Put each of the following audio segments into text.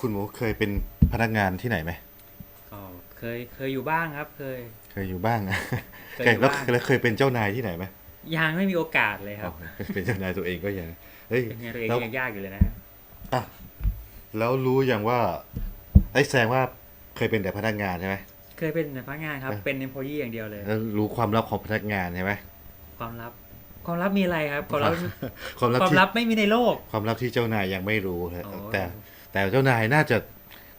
คุณหมูเคยเป็นพนักงานที่ไหนไหมก็เคยเคยอยู่บ้างครับ เคย เคยอยู่บ้างนะเคยเคยอยู่แล้วบ้างแล้วเคยเป็นเจ้านายที่ไหนไหมยังไม่มีโอกาสเลยครับอ๋อเป็นเจ้านายตัวเองก็ยังเฮ้ยเป็นไงตัวเองแล้วยังยากอยู่เลยนะอะแล้วรู้อย่างว่าไอ้แสดงว่าเคยเป็นแต่พนักงานใช่ไหมเคยเป็นพนักงานครับเออเป็น employee อย่างเดียวเลย แล้วรู้ความลับของพนักงานใช่ไหมความลับ ความลับมีอะไรครับ ความลับ ความลับความที่ลับไม่มีในโลก ความลับที่เจ้านายยังไม่รู้นะโอ้แต่ แต่เจ้านายน่าจะ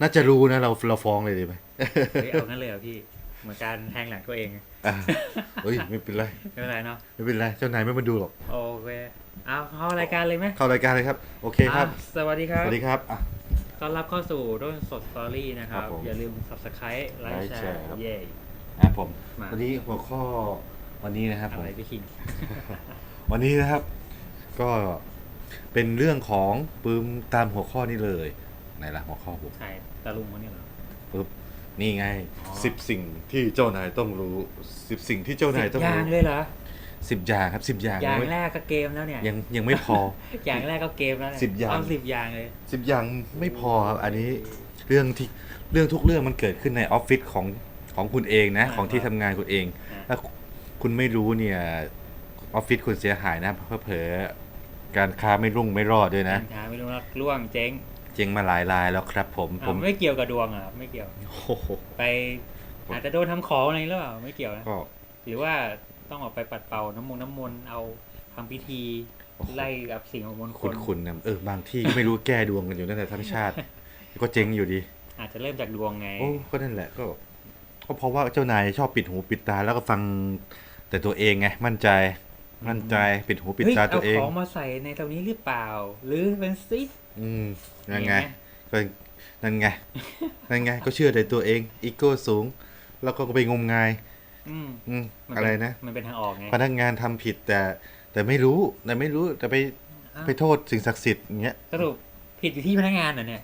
น่าจะรู้นะเราเราฟ้องเลยดีไหมเฮ้ยเอางั้นเลยเหรอพี่ เหมือนการแทงหลังตัวเองอะเฮ้ยไม่เป็นไรไม่เป็นไรเนาะไม่เป็นไรเจ้านายไม่มาดูหรอกโอเคเอาเข้ารายการเลยไหมเข้ารายการเลยครับ โอเคครับ อะสวัสดีครับสวัสดีครับอะ ต้อนรับเข้าสู่รุ่นสดสตอรี่นะครัครับบ ผมอย่าลืม subscribe ไลไลค์ค์แชแชร์ร์ครับ เย่ อะผมมา วันนี้หัวข้อวันนี้นะครับอะผมไรพี่คิง วันนี้นะครับ ก็เป็นเรื่องของปืมตามหัวข้อนี้เลย ไหนล่ะหัวข้อผมใช่ตะลุงคนนี้เหรอปึ๊บนี่ไงอ๋อสิบสิ่งที่เจ้านายต้องรู้สิบสิ่งที่เจ้านายต้องอย่างรู้เลยเหรอสิบอย่างครับสิบอย่างอย่างไม่แรกก็เกมแล้วเนี่ยยังยังไม่พอ อย่างแรกก็เกมแล้วเนี่สิบอย่างเอาสิบอย่างเลยสิบอย่างไม่พอครับอันนี้เรื่องที่เรื่องทุกเรื่องมันเกิดขึ้นในออฟฟิศของของคุณเองนะอ่าของที่ทำงานคุณเองอะถ้าคุณไม่รู้เนี่ยออฟฟิศคุณเสียหายนะเพอเผลอๆการค้าไม่รุ่งไม่รอดด้วยนะหาไม่รู้ว่าล่วงเจ๊ง เจ๊งมาหลายรายแล้วครับผมอะผมไม่เกี่ยวกับดวงอะไม่เกี่ยวโอ้โหไปอาจจะโดนทำของอะไรหรือเปล่าไม่เกี่ยวนะก็หรือว่าต้องออกไปปัดเป่าน้ำมงน้ำมนต์เอาทำพิธีโอ้โหไล่กับสิ่งของมงคคุณลคุณนะเออบางที่ก็ไม่รู้แก้ดวงกันอยู่นั่นแหละทั้งชาติ ก็เจ๊งอยู่ดี อาจจะเริ่มจากดวงไงโอ้ก็นั่นแหละก็ก็เพราะว่าเจ้านายชอบปิดหูปิดตาแล้วก็ฟังแต่ตัวเองไงมั่นใจมั่นใจปิดหูปิดเฮ้ยตาเอาตัวเองของมาใส่ในตรงนี้หรือเปล่า หรือเป็นซิป อืมนั่นไงอย่างเงี้ยก็นั่นไงนั่นไง ก็เชื่อในตัวเองอีโก้สูง แล้วก็ไปงมงาย อืมอืมมัอะไรเป็นนะมันเป็นทางออกไงพนักงานทำผิดแต่ แต่ไม่รู้แต่ไม่รู้แต่ไปอ้าวไปโทษสิ่งศักดิ์สิทธิ์อย่างเงี้ยสรุปผิดอยู่ที่พนักงานเหรอเนี่ย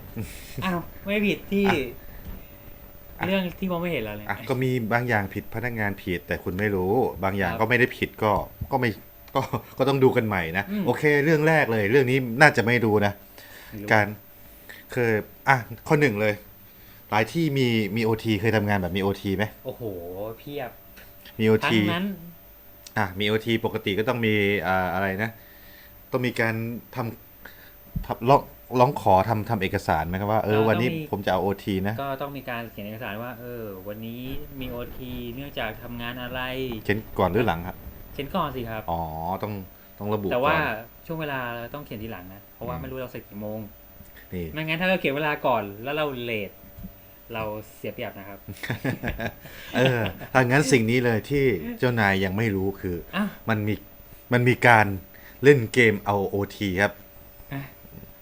อ้าวไม่ผิดที่อะเรื่องที่มองไม่เห็นเราเลยอะก็มีบางอย่างผิดพนักงานผิด แต่คุณไม่รู้ บางอย่างครับก็ไม่ได้ผิดก็ก็ไม่ก็ก็ต้องดูกันใหม่นะอืมโอเค เรื่องแรกเลย เรื่องนี้น่าจะไม่รู้นะไม่รู้ การเคยอะข้อหนึ่งเลย หลายที่มีมีโอทีเคยทำงานแบบมีโอทีไหมโอ้โหเพียบมีโอทั้ทีงนั้นอะมีโอทีปกติก็ต้องมีอ่าอะไรนะ ต้องมีการทำทำร้องร้องขอทำทำเอกสารไหมครับว่าเอออ่าวันนี้ต้องมีผมจะเอาโอทีนะ ก็ต้องมีการเขียนเอกสารว่า เออ วันนี้มีโอทีเนื่องจากทำงานอะไร เขียนก่อนหรือหลังครับ เขียนก่อนสิครับ อ๋อต้องต้องระบุแต่ก่ว่าอนช่วงเวลาต้องเขียนทีหลังนะเพ ราะว่าอืมไม่รู้เราเสร็จกี่โมงนี่ไม่งั้นถ้าเราเขียนเวลาก่อนแล้วเราเลทเราเสียเปรียบนะครับ เออถ้างั้นสิ่งนี้เลยที่เจ้านายยังไม่รู้คืออ้าวมันมีมันมีการเล่นเกมเอาโอทีครับ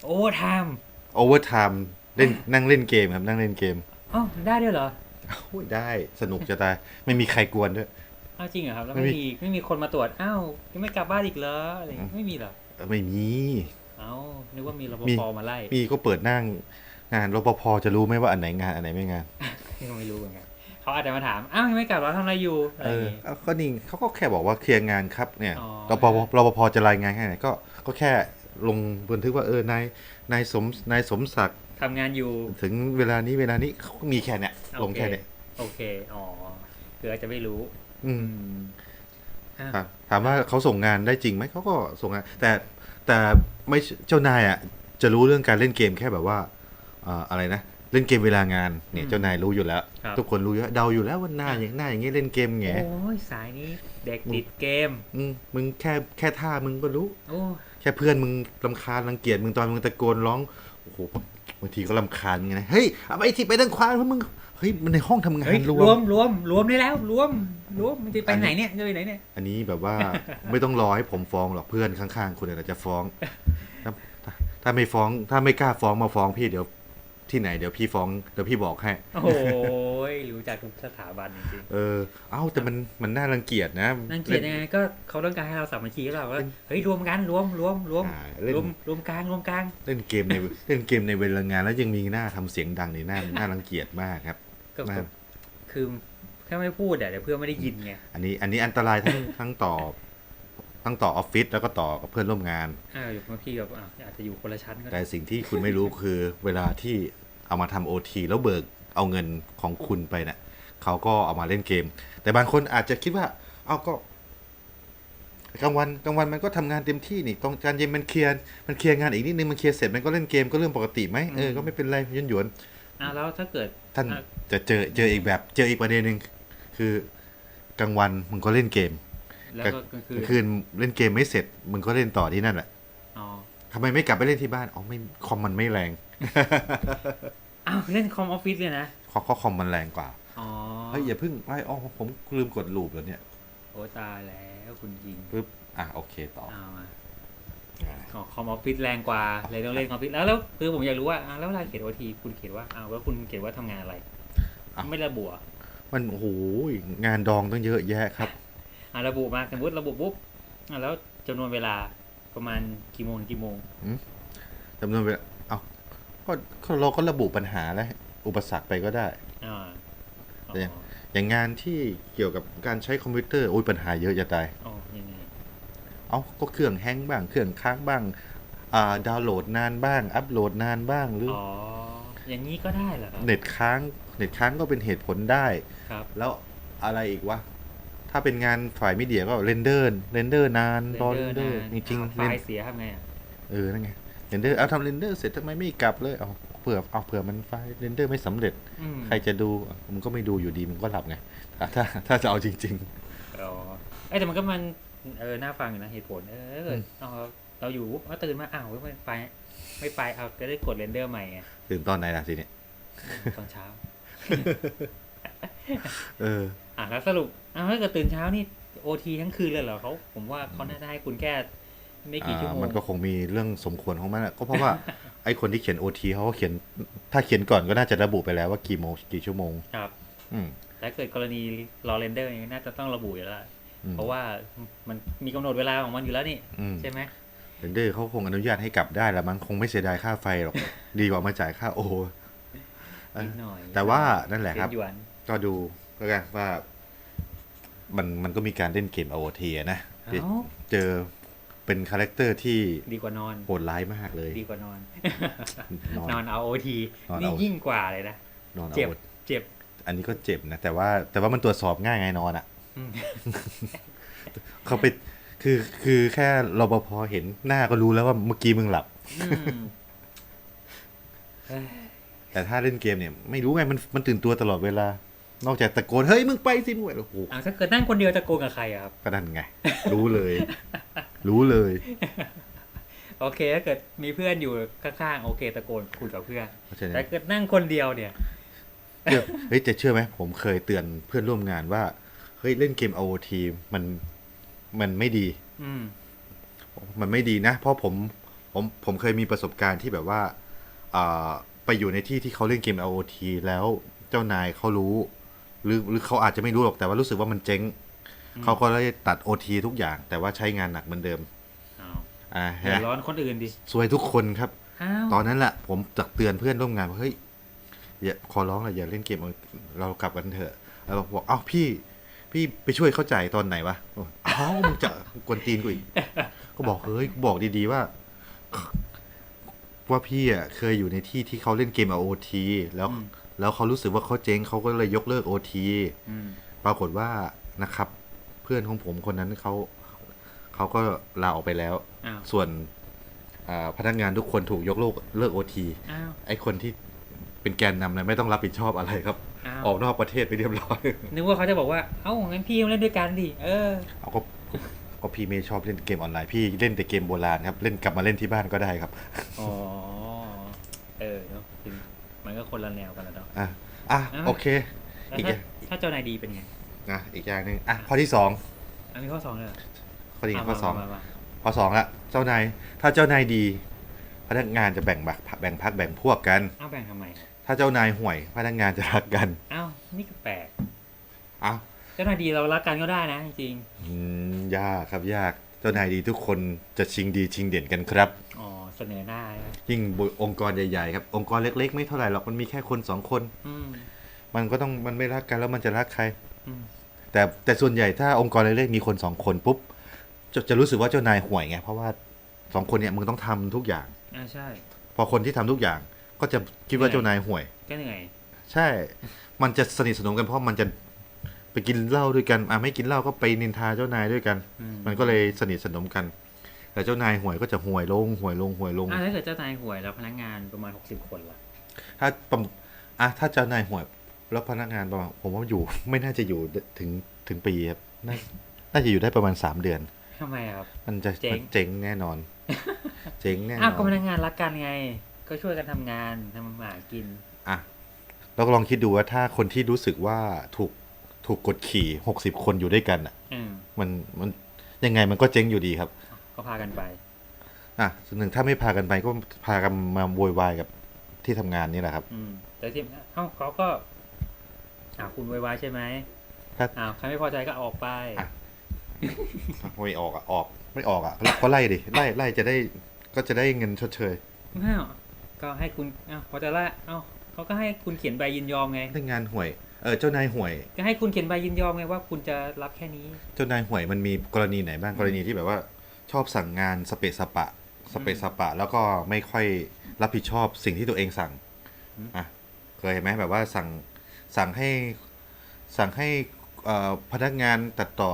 โอ้ไทม์โอเวอร์ไทม์เล่นนั่งเล่นเกมครับนั่งเล่นเกมอ๋อได้ด้วยเหรอโอ้ยได้สนุกจะตายไม่มีใครกวนด้วยอ้าวจริงเหรอครับแล้วไม่ไม่มีมีไม่มีคนมาตรวจอ้าวยังไม่กลับบ้านอีกเหรออะไรอย่างเงี้ยไม่มีเหรอเออไม่มี เอ้านึกว่ามีรปมีภมาไล่ มีก็เปิดนั่งงานรปภจะรู้ไหมว่าอันไหนงานอันไหนไม่งานก็ไม่รู้เหมือนกันเขาอาจจะมาถาม อ้าวยังไม่กลับเหรอทำอะไรอยู่อะไรเออย่างองี้เอาก็นี่เขาก็แค่บอกว่าเคลียร์งานครับเนี่ยอ๋อรปภรปภจะรายงานแค่ไหนก็ก็แค่ลงบันทึกว่าเออนายนายสมนายสมศักดิ์ทำงานอยู่ ถึงเวลานี้เวลานี้เขาก็มีแค่เนี้ยลงแค่เนี้ยโอเคอ๋อคืออาจจะไม่รู้ อืมอะถามถามว่าเขาส่งงานได้จริงไหมเขาก็ส่งงาน แต่ แต่ไม่เจ้านายอะจะรู้เรื่องการเล่นเกมแค่แบบว่าอ่าอะไรนะเล่นเกมเวลางานเนี่ยเจ้านายรู้อยู่แล้วครับทุกคนรู้อยู่แล้วเดาอยู่แล้วว่าหน้าอย่างหน้าอย่างงี้เล่นเกมแงโอ้ยสายนี้เด็กติดเกมอืมมึงแค่แค่ท่ามึงก็รู้โอ้แค่เพื่อนมึงลำคาญรังเกียจมึงตอนมึงตะโกนร้องโอ้โหบางทีก็ลำคาญไงนะเฮ้ยเอาไปที่ไปทางขวาเพราะมึงเฮ้ยมันในห้องทำงาเฮ้ยนรรววมมรวมรวมได้แล้วรวมรวมมันจะไปไหนเนี่ยจะไปไหนเนี่ย อันนี้แบบว่า ไม่ต้องรอให้ผมฟ้องหรอกเพื่อนข้างๆคุณอาจจะฟ้องถ้าถ้าถ้าไม่ฟ้องถ้าไม่กล้าฟ้องมาฟ้องพี่เดี๋ยวที่ไหนเดี๋ยวพี่ฟ้องเดี๋ยวพี่บอกให้ โอ้ยรู้จักทุกสถาบันจริงเออ เอ้าแต่มันมันน่ารังเกียจนะๆนั่งเกลียดยังไงก็เขาต้องการให้เราสามัคคีกับเราว่าเฮ้ยรวมกันรวมรวมรวมอ่าเล่นรวมรวมกลางรวมกลาง เล่นเกมในเล่นเกมในเวลางานแล้วยังมีหน้าทำเสียงดังนี่น่าน่ารังเกียจมากครับ ก็มากคือแค่ไม่พูดอะเดี๋ยวเพื่อนไม่ได้ยินไงอันนี้อันนี้อันตรายทั้งทั้งต่อทั้งต่อออฟฟิศแล้วก็ต่อกับเพื่อนร่วมงาน อ่าอยู่บางทีแบบอะอาจจะอยู่คนละชั้นก็แต่ได้สิ่งที่คุณไม่รู้คือ เวลาที่เอามาทำโอทีแล้วเบิกเอาเงินของคุณไปเนะ่ะเขาก็เอามาเล่นเกม แต่บางคนอาจจะคิดว่า เอาก็กลางวันกลางวันมันก็ทำงานเต็มที่นี่ตรงการเย็นมันเคลียร์มันเคลียร์งานอีกนิดนึงมันเคลียร์เสร็จมันก็เล่นเกมก็เรื่องปกติไหมเออก็ไม่เป็นไรหยวนหยวน อะแล้วถ้าเกิดๆท่านอะจะเจอเจออีกแบบเจออีกประเด็นหนึ่งคือกลางวันมึงก็เล่นเกมแล้วก็กลางคืกลางนคืนเล่นเกมไม่เสร็จมึงก็เล่นต่อที่นั่นแหละอ๋อทำไมไม่กลับไปเล่นที่บ้านอ๋อไม่คอมมันไม่แรงอ้าวเล่นคอมออฟฟิศเลยนะเพราะข้อคอมมันแรงกว่าอ๋อเฮ้ยอย่าเพิ่งไอ้อ๋อผมลืมกดลูปแล้วเนี่ยโอ้ตายแล้วคุณยิงปึ๊บอะโอเคต่อ คอมออฟฟิศแรงกว่าเลยต้องเล่นคอมออฟฟิศแล้วแล้วคือผมอยากรู้ว่าอ้าวแล้วเวลาเขียนโอทีคุณเขียนว่าอ้าวแล้วคุณเขียนว่าทำงานอะไร ไม่ระบุอะมันโอ้โหงานดองต้องเยอะแยะครับอะระบุมาสมมติระบุปุ๊บอะแล้วจำนวนเวลาประมาณกี่โมงถึงกี่โมงจำนวนเวลาเอาก็ก็เราก็ระบุปัญหาและอุปสรรคไปก็ได้อ่าอ๋อแต่อย่างงานที่เกี่ยวกับการใช้คอมพิวเตอร์โอ้ยปัญหาเยอะจะตายอ๋อยังไง เอาก็เครื่องแฮงก์บ้าง เครื่องค้างบ้าง อ่า ดาวน์โหลดนานบ้าง อัปโหลดนานบ้างหรือออ๋ออย่างนี้ก็ได้เหรอครับ เน็ตค้าง เน็ตค้างก็เป็นเหตุผลได้ ครับ แล้วอะไรอีกวะ ถ้าเป็นงานฝ่ายมีเดียก็เรนเดอร์ เรนเดอร์นานรอเรนเดอร์จริงอ้าวๆไฟเรนล์เสียทำไงอะ เออ นั่นไง เรนเดอร์ เอาทำเรนเดอร์เสร็จทำไมไม่กลับเลย เอาเผื่อ เอาเผื่อมันไฟล์เรนเดอร์ไม่สำเร็จอืมใครจะดู มันก็ไม่ดูอยู่ดี มันก็หลับไง ถ้า ถ้าถ้าจะเอาจริงอ๋อเอ้ยแต่มันก็มัน เออน่าฟังอยู่นะเหตุผล เออเออมเอาเราอยู่ปุ๊บเอาตื่นมาอ้าวไม่ไป ไม่ไปเอาก็ได้กดเรนเดอร์ใหม่ไงๆถึงตอนไหนล่ะสิเนี่ยตอนเช้า เออ อะแล้วสรุปอ้าวถ้าเกิดตื่นเช้านี่โอทีทั้งคืนเลยเหรอเขาผมว่าเขาน่าจะให้คุณแค่ไม่กี่ชั่วโมอ่างมันก็คงมีเรื่องสมควรของมันอะก็เพราะว่าไอ้คนที่เขียนโอทีเขาก็เขียน ถ้าเขียนก่อนก็น่าจะระบุไปแล้วว่ากี่โมงกี่ชั่วโมง ครับ อืมแต่เกิดกรณีรอเรนเดอร์นี่น่าจะต้องระบุอยู่แล้วอืม เพราะว่ามันมีกำหนดเวลาของมันอยู่แล้วนี่อืมใช่ไหมเรนเดอร์เขาคงอนุญาตให้กลับได้แล้วมันคงไม่เสียดายค่าไฟหรอก ดีกว่ามาจ่ายค่าโอเออนิดหน่อยแต่ว่านั่นแหละครับเยนหยวนก็ดูแล้วกันว่า มันมันก็มีการเล่นเกม OT อะนะเอ้าเจอเป็นคาแรคเตอร์ที่ดีกว่านอนโหดร้ายมากเลย ดีกว่านอน นอนนอนเอาโอทีนอนนี่เอายิ่งกว่าเลยนะนอนเอาเจ็บโอเจ็บ อันนี้ก็เจ็บนะ แต่ว่าแต่ว่ามันตรวจสอบง่ายไงนอนอะอืม เขาไปคือคือแค่รปภเห็นหน้าก็รู้แล้วว่าเมื่อกี้มึงหลับอืมเอ้ยแต่ถ้าเล่นเกมเนี่ย ไม่รู้ไงมันมันตื่นตัวตลอดเวลา นอกจากตะโกน เฮ้ย มึงไปสิมึงไปโอ้โหอะถ้าเกิดนั่งคนเดียวจะโกงกับใครอะครับ ก็นั่นไง รู้เลย รู้เลย โอเคถ้าเกิดมีเพื่อนอยู่ข้างๆโอเคตะโกนคุยกับเพื่อนเพราะฉะนั้แต่นเกิดนั่งคนเดียวเนี่ยเชื่อเฮ้ยแต่เชื่อไหมผมเคยเตือนเพื่อนร่วมงานว่า เฮ้ยเล่นเกม OT มันมันไม่ดี อืมมันไม่ดีนะ เพราะผมผมผมเคยมีประสบการณ์ที่แบบว่าอ่าไปอยู่ในที่ที่เขาเล่นเกม OT แล้วเจ้านายเขารู้ หรือหรือเขาอาจจะไม่รู้หรอกแต่ว่ารู้สึกว่ามันเจ๊งอืมเขาก็เลยตัด OT ทุกอย่าง แต่ว่าใช้งานหนักเหมือนเดิมอ้าวอ่าเดือฮะดร้อนคนอื่นดิซวยทุกคนครับอ้าวตอนนั้นแหละผมตักเตือนเพื่อนร่วมงานว่าเฮ้ยอย่าขอร้องเลยอย่าเล่นเกมเอาเรากลับกันเถอะแล้วบอกอ้าวพี่ พี่ไปช่วยเข้าใจตอนไหนวะอ้าวมึงจะกวนตีนกูอีก ก็บอกเฮ้ยบอกดีๆว่า ว่าพี่อะเคยอยู่ในที่ที่เขาเล่นเกมเอาโอทีแล้วอืมแล้วเขารู้สึกว่าเขาเจ๊งเขาก็เลยยกเลิกโอทีอืมปรากฏว่านะครับ เพื่อนของผมคนนั้นเขาเขาก็ลาออกไปแล้วอ้าวส่วนอ่าพนักงานทุกคนถูกยกเลิกเลิกโอทีอ้าวไอคนที่เป็นแกนนำนะไม่ต้องรับผิดชอบอะไรครับ อ้าวออกนอกประเทศไปเรียบร้อย นึกว่าเขาจะบอกว่า เอ้างั้นพี่มาเล่นด้วยกันดิ เออ เอาก็ก็พี่ไม่ชอบเล่นเกมออนไลน์ พี่เล่นแต่เกมโบราณครับ เล่นกลับมาเล่นที่บ้านก็ได้ครับ อ๋อ เออเนาะจริงมันก็คนละแนวกันแล้วเนาะ อะ อะอะโอเคแล้วอีกถ้าอย่างถ้าเจ้านายดีเป็นไง นะ อีกอย่างหนึ่งอะ ข้อที่สอง อันนี้ข้อสองเลยเหรอข้อที่อะข้อสองมามามาข้อสองละ เจ้านาย ถ้าเจ้านายดี พนักงานจะแบ่งบักแบ่งพักแบ่งพวกกัน เอ้าแบ่งทำไม ถ้าเจ้านายห่วยพนักงานจะรักกันเอ้านี่ก็แปลกอ้าวเจ้านายดีเรารักกันก็ได้นะจริงอืมยากครับยากเจ้านายดีทุกคนจะชิงดีชิงเด่นกันครับๆอ๋อเสนอหน้านะยิ่งองค์กรใหญ่ๆครับองค์กรเล็ก ๆ ไม่เท่าไหร่หรอกมันมีแค่คนสองคน อืมมันก็ต้องมันไม่รักกันแล้วมันจะรักใครอืมแต่แต่ส่วนใหญ่ถ้าองค์กรเล็กๆมีคนสองคนปุ๊บจะจะรู้สึกว่าเจ้านายห่วยไงเพราะว่าสองคนเนี่ยมึงต้องทำทุกอย่างอ่าใช่ พอคนที่ทำทุกอย่าง ก็จะคิดว่าเจ้านายห่วย ก็เหนื่อยใช่ มันจะสนิทสนมกันเพราะมันจะไปกินเหล้าด้วยกันอะไม่กินเหล้าก็ไปนินทาเจ้านายด้วยกันอืมันก็เลยสนิทสนมกัน แต่เจ้านายห่วยก็จะห่วยลงห่วยลงห่วยลงอ่าถ้าเกิดเจ้านายห่วยแล้วพนักงานประมาณหกสิบคนล่ะ ถ้าประมอะถ้าเจ้านายห่วยแล้วพนักงานประมาณผมว่าอยู่ ไม่น่าจะอยู่ถึงถึงปีครับน่าน่าจะอยู่ได้ประมาณสามเดือนทำไมครับ มันจะเจ๊งมันเจ๊งแน่นอน เจ๊งแน่นอ้าวอก็พนนักงานรักกันไง ก็ช่วยกันทำงานทำมาหากิน อะเราลองคิดดูว่าถ้าคนที่รู้สึกว่าถูกถูกกดขี่หกสิบคนอยู่ด้วยกันอะ อืมมันมันยังไงมันก็เจ๊งอยู่ดีครับ ก็พากันไป อะส่วนหนึ่งถ้าไม่พากันไปก็พากันมาโวยวายกับที่ทำงานนี่แหละครับ อืม แต่ที่เอ้าเขาก็อ้าวคุณไวายใช่ไหมครับอ้าวใครไม่พอใจก็ออกไป อะ ไม่ออกอะออก ไม่ออกอะก็ไล่ดิไล่ไล่จะได้ก็จะได้เงินชดเชย ไม่เอา ก็ให้คุณอ้าวพอจะละเอ้าเขาก็ให้คุณเขียนใบยินยอมไงได้งานห่วยเออเจ้านายห่วย ก็ให้คุณเขียนใบยินยอมไงว่าคุณจะรับแค่นี้ เจ้านายห่วยมันมีกรณีไหนบ้างกรณีที่แบบว่า ชอบสั่งงานสเปซสปะ สเปซสปะ แล้วก็ไม่ค่อยรับผิดชอบสิ่งที่ตัวเองสั่งอืม อะเคยไหมแบบว่าสั่งสั่งให้สั่งให้เอ่อพนักงานตัดต่อ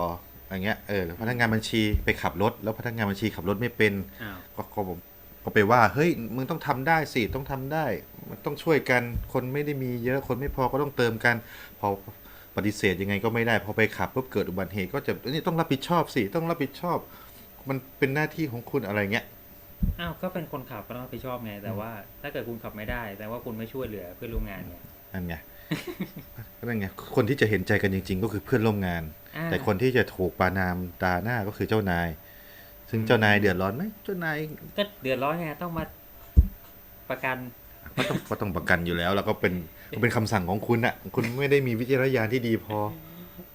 อย่างเงี้ยเออพนักงานบัญชีไปขับรถ แล้วพนักงานบัญชีขับรถไม่เป็น อ้าวก็ก็ผม ก็ไปว่า เฮ้ย มึงต้องทำได้สิ ต้องทำได้ มันต้องช่วยกัน คนไม่ได้มีเยอะ คนไม่พอก็ต้องเติมกัน พอปฏิเสธยังไงก็ไม่ได้ พอไปขับปุ๊บเกิดอุบัติเหตุก็จะนี่ต้องรับผิดชอบสิ ต้องรับผิดชอบ มันเป็นหน้าที่ของคุณอะไรเงี้ย อ้าว ก็เป็นคนขับก็ต้องรับผิดชอบไง แต่ว่าถ้าเกิดคุณขับไม่ได้ แต่ว่าคุณไม่ช่วยเหลือเพื่อนร่วมงานไงนั่นไงก็นั่นไง คนที่จะเห็นใจกันจริง ๆ ก็คือเพื่อนร่วมงานอ่าแต่คนที่จะถูกปรานามด่าหน้าก็คือเจ้านาย ซึ่งเจ้านายเดือดร้อนไหมเจ้านายก็เดือดร้อนไงต้องมาประกันก็ต้องก็ต้องประกันอยู่แล้วแล้วก็เป็นก็เป็นคำสั่งของคุณอะคุณไม่ได้มีวิจารณญาณที่ดีพอ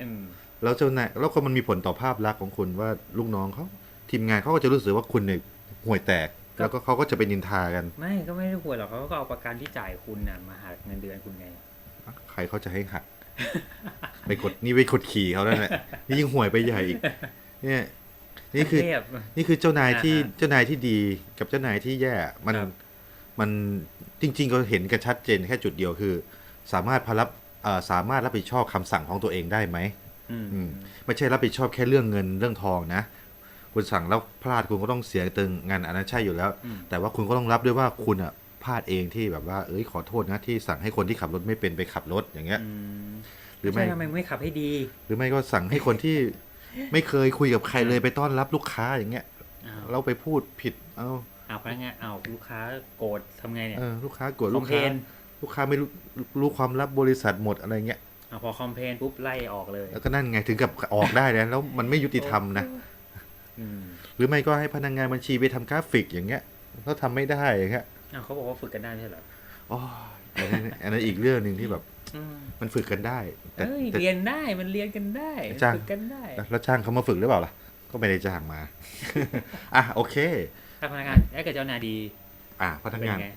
อืมแล้วเจ้านายแล้วก็มันมีผลต่อภาพลักษณ์ของคุณว่าลูกน้องเขาทีมงานเขาก็จะรู้สึกว่าคุณเนี่ยห่วยแตก แล้วก็เขาก็จะไปนินทากัน ไม่ก็ไม่ได้ห่วยหรอกเขาก็เอาประกันที่จ่ายคุณน่ะมาหักเงินเดือนคุณไงใครเขาจะให้หักไปกดนี่ไปกดขี่เขาแล้วแหละนี่ยิ่งห่วยไปใหญ่อีกเนี่ย นี่คือเทียบนี่คือเจ้านายที่อ่าฮะเจ้านายที่ดีกับเจ้านายที่แย่มันครับมันจริง ๆ ก็เห็นกันชัดเจนแค่จุดเดียวคือ สามารถพรับเอ่อสามารถรับผิดชอบคำสั่งของตัวเองได้ไหมอืมอืมไม่ใช่รับผิดชอบแค่เรื่องเงินเรื่องทองนะ คุณสั่งแล้วพลาดคุณก็ต้องเสียตึงงานอันนั้นใช่อยู่แล้วอืมแต่ว่าคุณก็ต้องรับด้วยว่าคุณอะพลาดเองที่แบบว่า เอ้ยขอโทษนะที่สั่งให้คนที่ขับรถไม่เป็นไปขับรถอย่างเงี้ยอืมหรือไม่ใช่ทำไมไม่ขับให้ดี หรือไม่ก็สั่งให้คนที่ ไม่เคยคุยกับใครเลยไปต้อนรับลูกค้าอย่างเงี้ยอ้าวเราไปพูดผิด เอาอ้าวพนักงานอ้าวลูกค้าโกรธทำไงเนี่ยเออลูกค้าโกรธคลูอมกเพลค้านลูกค้าไม่รู้รู้ความลับบริษัทหมดอะไรเงี้ยอ้าวพอคอมเพลนปุ๊บไล่ออกเลย แล้วก็นั่นไงถึงกับออกได้นะแล้วมันไม่ยุติธรรมนะอืมหรือไม่ก็ให้พนักงานบัญชีไปทำกราฟิกอย่างเงี้ยเขาทำไม่ได้อย่างเงี้ยอ้าวเขาบอกว่าฝึกกันได้ไม่ใช่เหรออ๋ออันนั้นอันนั้นอีกเรื่องหนึ่งที่แบบอื มมันฝึกกันได้แต่เอ้ยแต่เรียนได้มันเรียนกันได้จ้างฝึกกันได้ แล้วจ้างเขามาฝึกหรือเปล่าล่ะ ก็ไม่ได้จ้างมา อะโอเคถ้าพนักงานถ้าเกิดเจ้านายดี อะพนักเป็นงานไง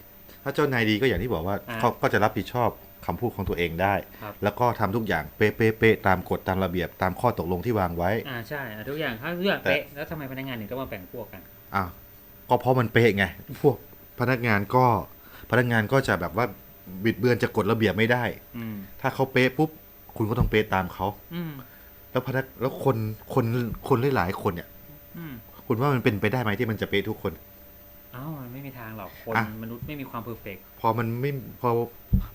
ถ้าเจ้านายดีก็อย่างที่บอกว่าอ่าเขาก็จะรับผิดชอบคำพูดของตัวเองได้ครับแล้วก็ทำทุกอย่างเป๊ะเป๊ะเป๊ะตามกฎตามระเบียบตามข้อตกลงที่วางไว้ อ่าใช่อะทุกอย่างถ้าทุกอย่างแต่เป๊ะแล้วทำไมพนักงานถึงต้องมาแบ่งพวกกันอ้าวก็เพราะมันเป๊ะไง พวกพนักงานก็พนักงานก็จะแบบว่า บิดเบือนจากกฎระเบียบไม่ได้ อืมถ้าเขาเป๊ะปุ๊บ คุณก็ต้องเป๊ะตามเขา อืมแล้วพนักแล้วคนคนคนหลายๆคนเนี่ย อืมคุณว่ามันเป็นไปได้ไหมที่มันจะเป๊ะทุกคน เอ้ามันไม่มีทางหรอกคนอะ มนุษย์ไม่มีความเพอร์เฟกพอมันไม่พอ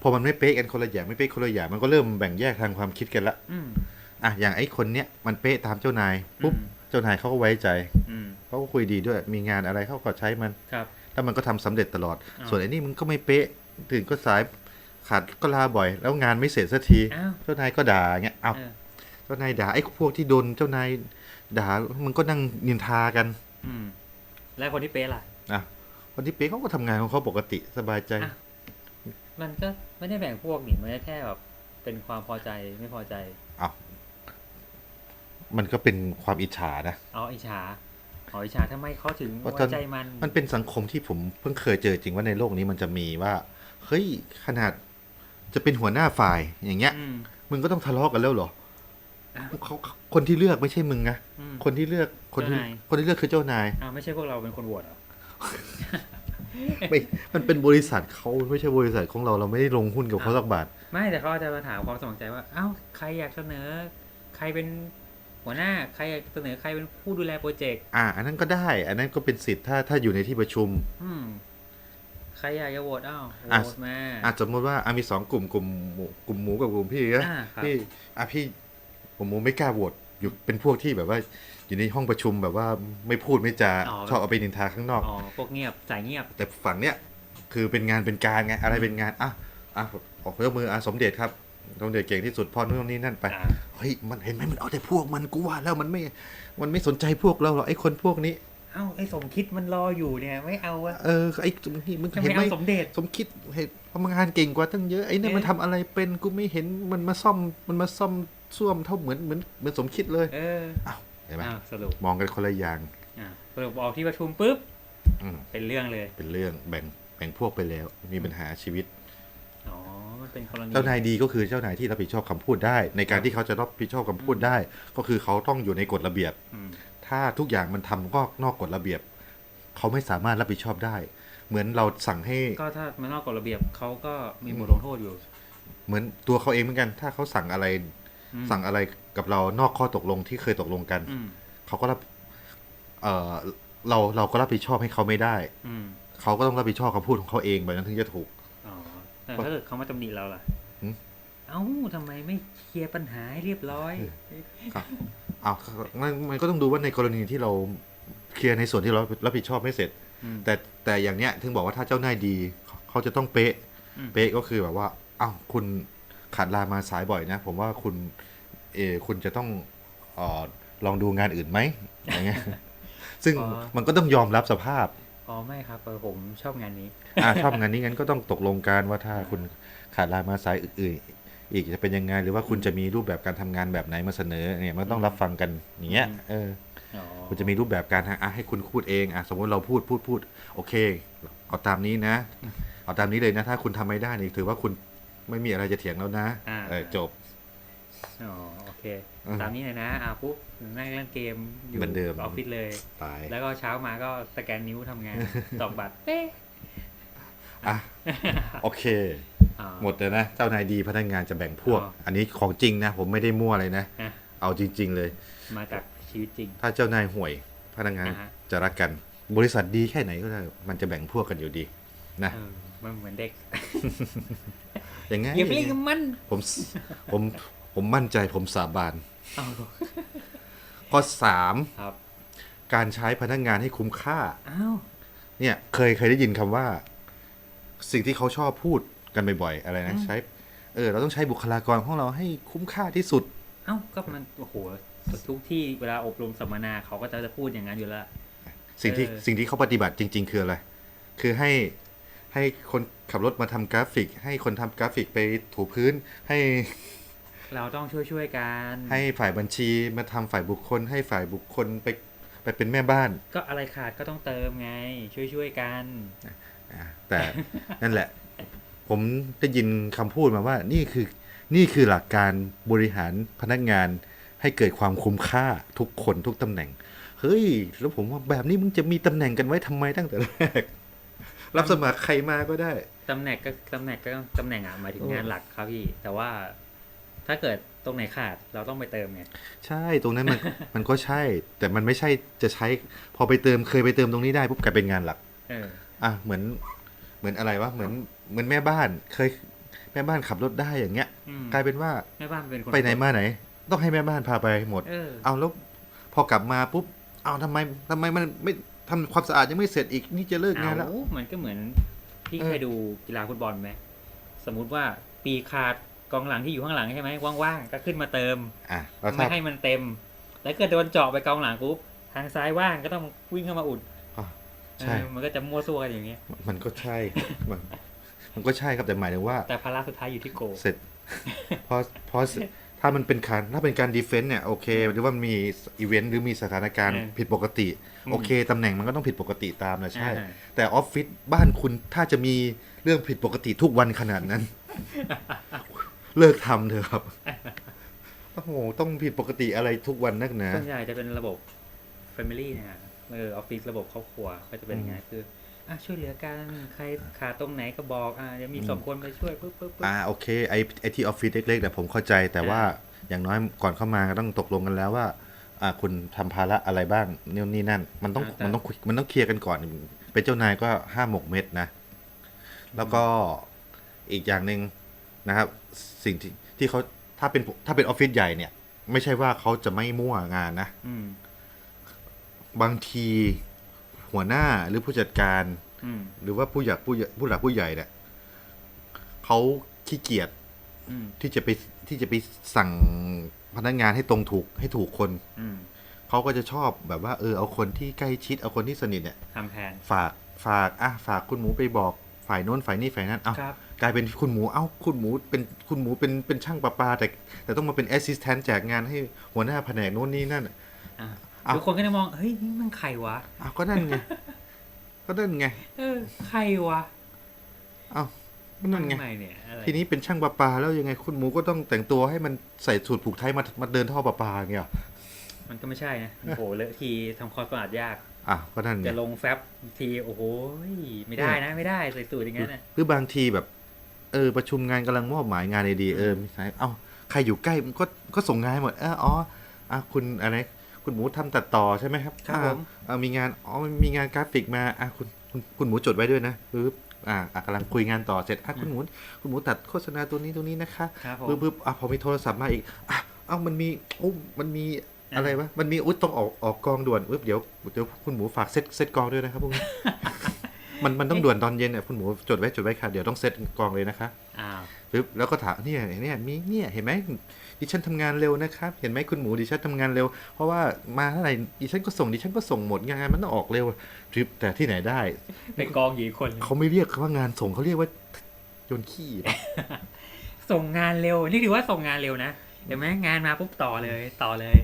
พอมันไม่เป๊ะกันคนละอย่างไม่เป๊ะคนละอย่างมันก็เริ่มแบ่งแยกทางความคิดกันละอืมอะอย่างไอ้คนเนี้ยมันเป๊ะตามเจ้านายปุ๊บอืมเจ้านายเขาก็ไว้ใจอืมเขาก็คุยดีด้วย มีงานอะไรเขาก็ใช้มัน ครับ แล้วมันก็ทำสำเร็จตลอดอ้าวส่วนไอ้นี่มันก็ไม่เป๊ะ ถึงก็สายขาดก็ลาบ่อย แล้วงานไม่เสร็จสักทีอ้าวเจ้านายก็ด่าเงี้ยเอาเออเจ้านายด่าไอ้พวกที่โดนเจ้านายด่ามันก็นั่งนินทากัน อืมแล้วคนที่เป๊ะล่ะอะคนที่เป๊ะเขาก็ทำงานของเขาปกติสบายใจอะมันก็ไม่ได้แบ่งพวกนี่มันแค่แบบเป็นความพอใจไม่พอใจเอามันก็เป็นความอิจฉานะเอาอิจฉาเอาอิจฉาทำไมเขาถึงเพราะไว้ตอนใจมัน มันเป็นสังคมที่ผมเพิ่งเคยเจอจริงว่าในโลกนี้มันจะมีว่า เฮ้ยขนาดจะเป็นหัวหน้าฝ่ายอย่างเงี้ยอืมมึงก็ต้องทะเลาะกันแล้วเหรออะเขาคนที่เลือกไม่ใช่มึงนะอืมคนที่เลือกคนที่เจ้านายคนที่เลือกคือเจ้านายอ้าวไม่ใช่พวกเราเป็นคนโหวตเหรอไม่มันเป็นบริษัทเขาไม่ใช่บริษัทของเราเราไม่ได้ลงหุ้นกับเขาสักบาท ไม่แต่เขาอาจจะมาถามความสมัครใจว่าเอ้าใครอยากเสนอ ใครเป็นหัวหน้าใครอยากเสนอใครเป็นผู้ดูแลโปรเจกต์อ่า อันนั้นก็ได้ อันนั้นก็เป็นสิทธิ์ถ้าถ้าอยู่ในที่ประชุม อืม ใครอยากจะโหวตเอ้าโหอะวตมาอะสมมติว่าอะมีสองกลุ่มกลุ่มหมูกลุ่มหมูกับกลุ่มพี่นะอ่าครับพี่อะพี่ผมหมูไม่กล้าโหวตอยู่เป็นพวกที่แบบว่าอยู่ในห้องประชุมแบบว่าไม่พูดไม่จาชอบเอาไปนินทาข้างนอกอ๋อพวกเงียบสายเงียบ แต่ฝั่งเนี้ยคือเป็นงานเป็นการไงอะไรเป็นงานอะอะออกยกมืออะสมเด็จครับสมเด็จเก่งที่สุดพ่อนู่นนี่นั่นไปอ่าเฮ้ยมันเห็นไหมมันเอาแต่พวกมันกูว่าแล้วมันไม่มันไม่สนใจพวกเราหรอกไอ้คนพวกนี้ เอ้าไอ้สมคิดมันรออยู่เนี่ย ไม่เอาอะเออไอ้นี่มึงทำไมเห็นไหมเอาสมเด็จสมคิดเห็นทำงานเก่งกว่าตั้งเยอะไอ้เนี่ยเอ๊ะมันทำอะไรเป็นกูไม่เห็นมันมาซ่อมมันมาซ่อมซ่วมเท่าเหมือนเหมือนเหมือนสมคิดเลย เอออ้าวเห็นไหมอ้าวสรุปมองกันคนละอย่างอ่าสรุปออกที่ประชุมปุ๊บอืมเป็นเรื่องเลย เป็นเรื่องแบ่งแบ่งพวกไปแล้ว มีปัญหาชีวิตอ๋อมันเป็นกรณีเจ้านายดีก็คือเจ้านายที่รับผิดชอบคำพูดได้ ในการที่เขาจะรับผิดชอบคำพูดได้ ก็คือเขาต้องอยู่ในกฎระเบียบอืม ถ้าทุกอย่างมันทำก็นอกกฎระเบียบ เขาไม่สามารถรับผิดชอบได้ เหมือนเราสั่งให้ ก็ถ้ามันนอกกฎระเบียบเขาก็มีบทลงโทษอยู่ เหมือนตัวเขาเองเหมือนกัน ถ้าเขาสั่งอะไรอืมสั่งอะไรกับเรานอกข้อตกลงที่เคยตกลงกันอืมเขาก็รับ เออเราเราก็รับผิดชอบให้เขาไม่ได้อืมเขาก็ต้องรับผิดชอบคำพูดของเขาเองแบบนั้นถึงจะถูกอ๋อแต่ถ้าเกิดเขามาตำหนิเราล่ะหืม เอ้าทำไมไม่เคลียร์ปัญหาให้เรียบร้อยอ้าวมันมันก็ต้องดูว่าในกรณีที่เราเคลียร์ในส่วนที่เรารับผิดชอบไม่เสร็จอืมแต่แต่อย่างเนี้ยถึงบอกว่าถ้าเจ้านายดี เขาจะต้องเป๊ะอืมเป๊ะก็คือแบบว่าอ้าวคุณขาดลามาสายบ่อยนะ ผมว่าคุณเออคุณจะต้องเออลองดูงานอื่นไหมอย่างเงี้ยซึ่งมันก็ต้องยอมรับสภาพอ๋อไม่ครับเออผมชอบงานนี้อ่าชอบงานนี้งั้นก็ต้องตกลงกันว่าถ้าคุณขาดลามาสายอื่นๆ อีกจะเป็นยังไง หรือว่าคุณจะมีรูปแบบการทำงานแบบไหนมาเสนอเนี่ยมันต้องรับฟังกันอย่างเงี้ยอืมเอออ๋อคุณจะมีรูปแบบการอะให้คุณพูดเองอะสมมติเราพูดพูดพูดโอเค เอาตามนี้นะ เอาตามนี้เลยนะ ถ้าคุณทำไม่ได้นี่ถือว่าคุณไม่มีอะไรจะเถียงแล้วนะอ่าเออจบอ๋อโอเคอืมตามนี้เลยนะอ่าปุ๊บนั่งเล่นเกมอยู่เหมือนเดิมออฟฟิศเลยตายแล้วก็เช้ามาก็สแกนนิ้วทำงานตอกบัตรเป๊ะอะโอเคอ่า หมดเลยนะ เจ้านายดีพนักงานจะแบ่งพวกอ๋ออัอันนี้ของจริงนะ ผมไม่ได้มั่วเลยนะอะเอาจริง ๆ เลย มาจากชีวิตจริง ถ้าเจ้านายห่วยพนักงานอ่าฮะจะรักกัน บริษัทดีแค่ไหนก็ได้มันจะแบ่งพวกกันอยู่ดีนะเออมันเหมือนเด็ก อย่างไงอย่าไปเล่นกับมัน ผมผมผมมั่นใจผมสาบานเอาข้อสามครับการใช้พนักงานให้คุ้มค่าอ้าวเนี่ยเคยเคยได้ยินคำว่า สิ่งที่เขาชอบพูด กันบ่อยๆ อะไรนะใช้เออเราต้องใช้บุคลากรของเราให้คุ้มค่าที่สุด เอ้าก็มันโอ้โหทุกที่เวลาอบรมสัมมนาเขาก็จะจะพูดอย่างนั้นอยู่แล้วสิ่งที่เออสิ่งที่เขาปฏิบัติจริง ๆ คืออะไร คือให้ให้คนขับรถมาทำกราฟิก ให้คนทำกราฟิกไปถูพื้นให้ เราต้องช่วยช่วยๆกันให้ฝ่ายบัญชีมาทำฝ่ายบุคคล ให้ฝ่ายบุคคลไปไปเป็นแม่บ้าน ก็อะไรขาดก็ต้องเติมไง ช่วยช่วยๆกันอะแต่นั่นแหละ ผมได้ยินคำพูดมาว่านี่คือนี่คือหลักการบริหารพนักงานให้เกิดความคุ้มค่าทุกคนทุกตำแหน่ง เฮ้ย แล้วผมว่าแบบนี้มึงจะมีตำแหน่งกันไว้ทำไมตั้งแต่แรก รับสมัครใครมาก็ได้ตำแหน่งก็ตำแหน่งก็ตำแหน่งอะหมายถึงโอ้งานหลักครับพี่ แต่ว่าถ้าเกิดตรงไหนขาดเราต้องไปเติมไงใช่ตรงนั้นมันมันก็ใช่ แต่มันไม่ใช่จะใช้ พอไปเติมเคยไปเติมตรงนี้ได้ปุ๊บกลายเป็นงานหลัก เอออะเหมือน เหมือนอะไรวะเหมือน เหมือนแม่บ้านเคยแม่บ้านขับรถได้อย่างเงี้ย อืมกลายเป็นว่าแม่บ้านเป็นคนไปไหนมาไหน ต้องให้แม่บ้านพาไปหมด เออ เอาแล้วพอกลับมาปุ๊บ เอาทำไมทำไมมันไม่ทำความสะอาดยังไม่เสร็จอีกนี่จะเลิกงานแล้ว เอ้ามันก็เหมือนพี่เออ เคยดูกีฬาฟุตบอลไหมสมมุติว่าปีขาดกองหลังที่อยู่ข้างหลังใช่ไหมว่างๆก็ขึ้นมาเติมอะแล้วไม่ถ้าให้มันเต็ม แล้วเกิดโดนเจาะไปกองหลังปุ๊บทางซ้ายว่างก็ต้องวิ่งเข้ามาอุดอะใช่ เออมันก็จะมั่วซั่วกันอย่างเงี้ย มันก็ใช่มัน มันก็ใช่ครับแต่หมายถึงว่า แต่ภาระสุดท้ายอยู่ที่โกเสร็จพอพอเสร็จถ้ามันเป็นการถ้าเป็นการดีเฟนต์เนี่ยโอเคหรือว่ามันมีอีเวนต์หรือมีสถานการณ์เออผิดปกติอืมโอเค ตำแหน่งมันก็ต้องผิดปกติตามนะใช่อ่าแต่ออฟฟิศบ้านคุณถ้าจะมีเรื่องผิดปกติทุกวันขนาดนั้น เลิกทำเถอะครับโอ้โหต้องผิดปกติอะไรทุกวันนักหนาส่วนใหญ่จะเป็นระบบ Family นะฮะเออออฟฟิศระบบครอบครัวก็จะเป็นอย่างไงคือ อะช่วยเหลือกันใครขาดตรงไหนก็บอกอะเดี๋ยวมีสองคนไปช่วยปุ๊บปุ๊บปุ๊บอ่าโอเคไอไอที่ออฟฟิศเล็กๆแต่ผมเข้าใจแต่ว่าอย่างน้อยก่อนเข้ามาก็ต้องตกลงกันแล้วว่าอ่าคุณทำภาระอะไรบ้างนี่นนี่นั่น มันต้องมันต้องคุยมันต้องเคลียร์กันก่อน เป็นเจ้านายก็ห้ามหมกเม็ดนะ แล้วก็อีกอย่างหนึ่งนะครับ สิ่งที่ที่เขาถ้าเป็นถ้าเป็นออฟฟิศใหญ่เนี่ย ไม่ใช่ว่าเขาจะไม่มั่วงานนะอืมบางที หัวหน้าหรือผู้จัดการอืมหรือว่าผู้ใหญ่ผู้ใหญ่ผู้หลักผู้ใหญ่เนี่ยเขาขี้เกียจอืมที่จะไปที่จะไปสั่งพนักงานให้ตรงถูกให้ถูกคนอืมเขาก็จะชอบแบบว่า เออเอาคนที่ใกล้ชิดเอาคนที่สนิทเนี่ยทำแผนฝากฝากอะฝากคุณหมูไปบอกฝ่ายโน้นฝ่ายนี้ฝ่ายนั้นเอาครับกลายเป็นคุณหมูเอ้าคุณหมูเป็นคุณหมูเป็นเป็นช่างประปาแต่แต่ต้องมาเป็นแอสซิสแตนต์แจกงานให้หัวหน้าแผนกโน้นนี่นั่นอะเอา ทุกคนก็จะมอง เฮ้ยนี่มันใครวะอ้าวก็นั่นไง ก็นั่นไง เออ ใครวะเอ้าก็นั่นไงทำไมเนี่ยอะไรทีนี้เป็นช่างประปาแล้วยังไงคุณหมูก็ต้องแต่งตัวให้มันใส่สูทผูกไทยมามาเดินท่อประปาอย่างเงี้ยเหรอมันก็ไม่ใช่นะโอ้โหเลอะทีทำความสะอาดยากอะก็นั่นไงจะลงแฟบทีโอ้โหไม่ได้นะ ไม่ได้ใส่สูตรอย่างนั้นนะหรือบางทีแบบ เออ ประชุมงานกำลังมอบหมายงานดีๆเออมีสายเอ้าใครอยู่ใกล้มันก็ก็ส่งงานให้หมดเอออ๋ออะคุณอะไร คุณหมูทำตัดต่อใช่ไหมครับครับอ่าผมอ่ามีงานอ๋อมีงานกราฟิกมาอะคุณคุณคุณหมูจดไว้ด้วยนะปึ๊บอ่าอะกำลังคุยงานต่อเสร็จอะคุณหมูคุณหมูตัดโฆษณาตัวนี้ตัวนี้นะคะครับผมปึ๊บปึ๊บอะพอมีโทรศัพท์มาอีกอะเอ้ามันมีโอ้มันมีอะไรวะมันมีอุ้ยต้องออกออกกองด่วนปึ๊บเดี๋ยวเดี๋ยวคุณหมูฝากเซตเซตกองด้วยนะครับพวกนี้มันมันต้องด่วนตอนเย็นเนี่ยคุณหมูจดไว้จดไว้ค่ะเดี๋ยวต้องเซตกองเลยนะคะอ้าวปึ๊บแล้วก็ถามเนี่ยเนี่ยมีเนี่ยเห็นไหม ดิฉันทำงานเร็วนะครับ เห็นไหมคุณหมูดิฉันทำงานเร็ว เพราะว่ามาเท่าไหร่ดิฉันก็ส่งดิฉันก็ส่งหมดงานมันต้องออกเร็วทริปแต่ที่ไหนได้ไปกองอยู่อีกคนเขาไม่เรียกว่างานส่งเขาเรียกว่าโยนขี้ปะส่งงานเร็ว นี่ถือว่าส่งงานเร็วนะเห็นไหมงานมาปุ๊บต่อเลยต่อเลย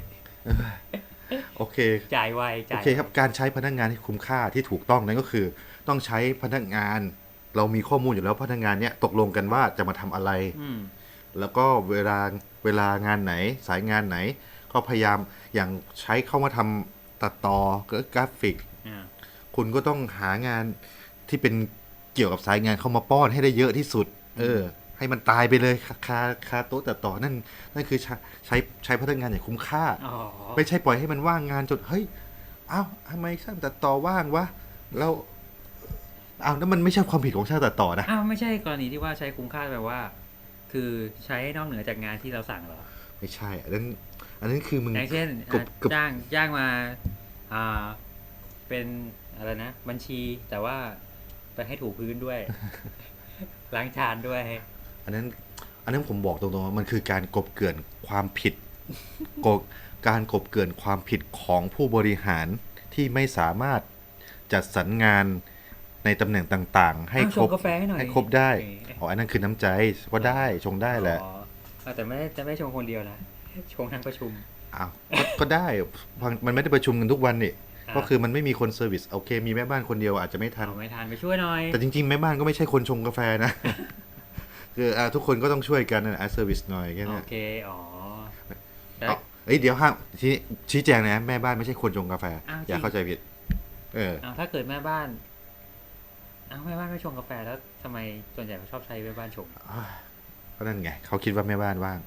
โอเค จ่ายไวโอจ่ายเคครับ การใช้พนักงานที่คุ้มค่าที่ถูกต้องนั่นก็คือ ต้องใช้พนักงาน เรามีข้อมูลอยู่แล้วพนักงานเนี้ยตกลงกันว่าจะมาทำอะไรอืมแล้วก็เวลาเวลางานไหนสายงานไหน ก็พยายามอย่างใช้เข้ามาทำตัดต่อหรือกราฟิกอ่าคุณก็ต้องหางานที่เป็นเกี่ยวกับสายงานเข้ามาป้อนให้ได้เยอะที่สุด เออ ให้มันตายไปเลยคาคาคาโต๊ะตัดต่อนั่นนั่นคือใช้ใช้ใช้พนักงานอย่างคุ้มค่าอ๋อไม่ใช่ปล่อยให้มันว่างงานจนเฮ้ยเอ้าทำไมช่างตัดต่อว่างวะแล้วอ้าวนั่นมันไม่ใช่ความผิดของช่างตัดต่อนะอ้าวไม่ใช่กรณีที่ว่าใช้คุ้มค่าแบบว่า คือใช้นอกเหนือจากงานที่เราสั่งเหรอ ไม่ใช่ อันนั้น อันนั้นคือมึงอย่างเช่นกบอะกบจ้างจ้างมาอ่าเป็นอะไรนะ บัญชีแต่ว่าไปให้ถูพื้นด้วย ล้างจานด้วย อันนั้น อันนั้นผมบอกตรงๆว่ามันคือการกบเกลื่อนความผิดกบการกบเกลื่อนความผิดของผู้บริหารที่ไม่สามารถจัดสรรงาน ในตำแหน่งต่างๆ ให้อ้าวครบชงกาแฟให้หน่อยให้ครบได้เอ๊ะอ๋ออันนั้นคือน้ำใจก็ได้ชงได้แหละอ๋ออะแต่ไม่ได้จะไม่ชงคนเดียวนะชงทั้งประชุมอ้าวก็ก็ได้มันไม่ได้ประชุมกันทุกวันนี่อ่าก็คือมันไม่มีคนเซอร์วิสโอเค มีแม่บ้านคนเดียวอาจจะไม่ทันเอาไม่ทานไปช่วยหน่อย แต่จริงๆ แม่บ้านก็ไม่ใช่คนชงกาแฟนะ คืออ่าทุกคนก็ต้องช่วยกันนะเซอร์วิสหน่อยแค่โอนั้นเค อ๋อแต่เอาเอ้ยเดี๋ยวห้ามทีนี้ชี้แจงนะ แม่บ้านไม่ใช่คนชงกาแฟอ้าวอย่าจริงเข้าใจผิด เออเอาถ้าเกิดแม่บ้านเอาแม่บ้านไม่ชงกาแฟแล้วทำไมส่วนใหญ่เขาชอบใช้แม่บ้านชงก็นั่นไงเขาคิดว่าแม่บ้านว่าง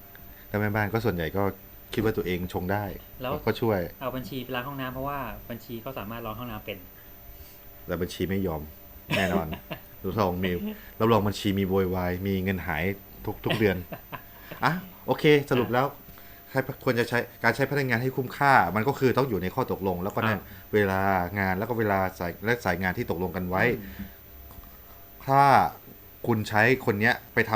แล้วแม่บ้านก็ส่วนใหญ่ก็คิดว่าตัวเองชงได้แล้วก็ช่วย เอาบัญชีไปล้างห้องน้ำเพราะว่าบัญชีเขาสามารถล้างห้องน้ำเป็น แต่บัญชีไม่ยอมแน่นอนรับรองมีรับรองบัญชีมีโวยวายมีเงินหายทุกทุกเดือนอะโอเค สรุปแล้วใครควรจะใช้การใช้พนักงานให้คุ้มค่า มันก็คือต้องอยู่ในข้อตกลง แล้วก็นั่นอ่เวลางานแล้วก็เวลาสายและสายงานที่ตกลงกันไว้ ถ้าคุณใช้คนเนี้ยไปท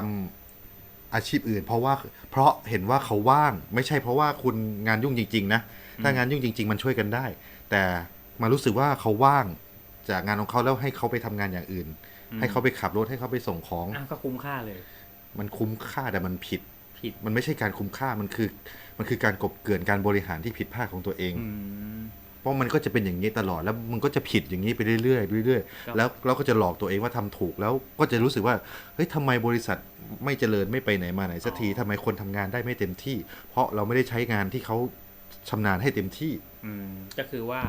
ำอาชีพอื่น เพราะว่าเพราะเห็นว่าเขาว่าง ไม่ใช่เพราะว่าคุณงานยุ่งจริง ๆ นะ ถ้างานยุ่งจริง ๆ มันช่วยกันได้ แต่มารู้สึกว่าเขาว่างจากงานของเขาแล้วให้เขาไปทำงานอย่างอื่น อืม ให้เขาไปขับรถให้เขาไปส่งของอ้าวก็คุ้มค่าเลย มันคุ้มค่าแต่มันผิด ผิด มันไม่ใช่การคุ้มค่ามันคือ มันคือการกบเกลื่อนการบริหารที่ผิดพลาดของตัวเอง อืม เพราะมันก็จะเป็นอย่างนี้ตลอดแล้วมันก็จะผิดอย่างนี้ไปเรื่อยๆเรื่อยครับๆแล้วเราก็จะหลอกตัวเองว่าทำถูกแล้วก็จะรู้สึกว่าเฮ้ยทำไมบริษัทไม่เจริญไม่ไปไหนมาไหนสักทีทำไมคนทำงานได้ไม่เต็มที่ เพราะเราไม่ได้ใช้งานที่เขาชำนาญให้เต็มที่ อืมก็คือว่า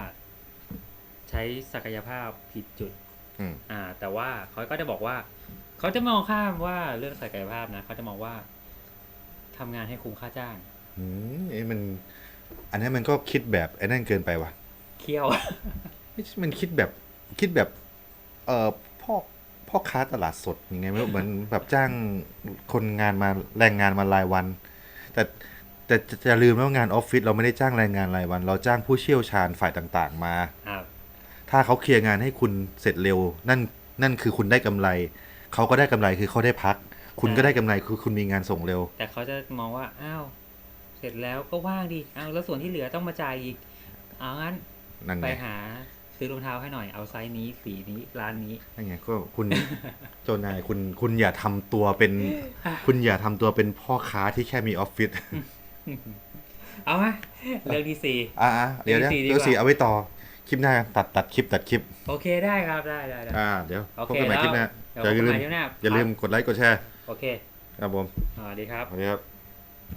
ใช้ศักยภาพผิดจุดอืมอ่า แต่ว่าเขาก็จะบอกว่า เขาจะมองข้ามว่าเรื่องศักยภาพนะเขาจะมองว่าทำงานให้คุ้มค่าจ้าง อืมเอ้มัน อันนี้มันก็คิดแบบไอ้นั่นเกินไปว่ะ เคี่ยวไม่ใช่มันคิดแบบคิดแบบ เอ่อพ่อพ่อค้าตลาดสดยังไงไม่รู้เหมือนแบบจ้างคนงานมาแรงงานมารายวัน แต่แต่จะจะลืมแล้วางานออฟฟิศเราไม่ได้จ้างแรงงานรายวัน เราจ้างผู้เชี่ยวชาญฝ่ายต่าง ๆ มาครับถ้าเขาเคลียร์งานให้คุณเสร็จเร็ว นั่นนั่นคือคุณได้กำไร เขาก็ได้กำไรคือเขาได้พัก คุณก็ได้กำไรคือคุณมีงานส่งเร็ว แต่เขาจะมองว่าอ้าวเสร็จแล้วก็ว่างดิอ้าวแล้วส่วนที่เหลือต้องมาจ่ายอีกเอางั้น นั่นไปไงหาซื้อรองเท้าให้หน่อยเอาไซส์นี้สีนี้ร้านนี้ นั่นไงก็คุณเจ้านายคุณคุณอย่าทำตัวเป็น คุณอย่าทำตัวเป็นพ่อค้าที่แค่มีออฟฟิศเอาไหมเรื่องที่สี่ อ่าเดี๋ยวเรื่เดี๋ยวองสี่ดีกว่าเดี๋ยวสี่เอาไว้ต่อคลิปหน้าตัดตัดคลิปตัดคลิป โอเคได้ครับได้ได้ได้ อ่าเดี๋ยวโอพบเคกันใหม่แล้วคลิปหน้าเดี๋ยวอย่าพบลืกันมใหม่คลิปหน้าอย่าลืมกดไลค์กดแชร์โอเคครับผมสวัสดีครับ สวัสดีครับ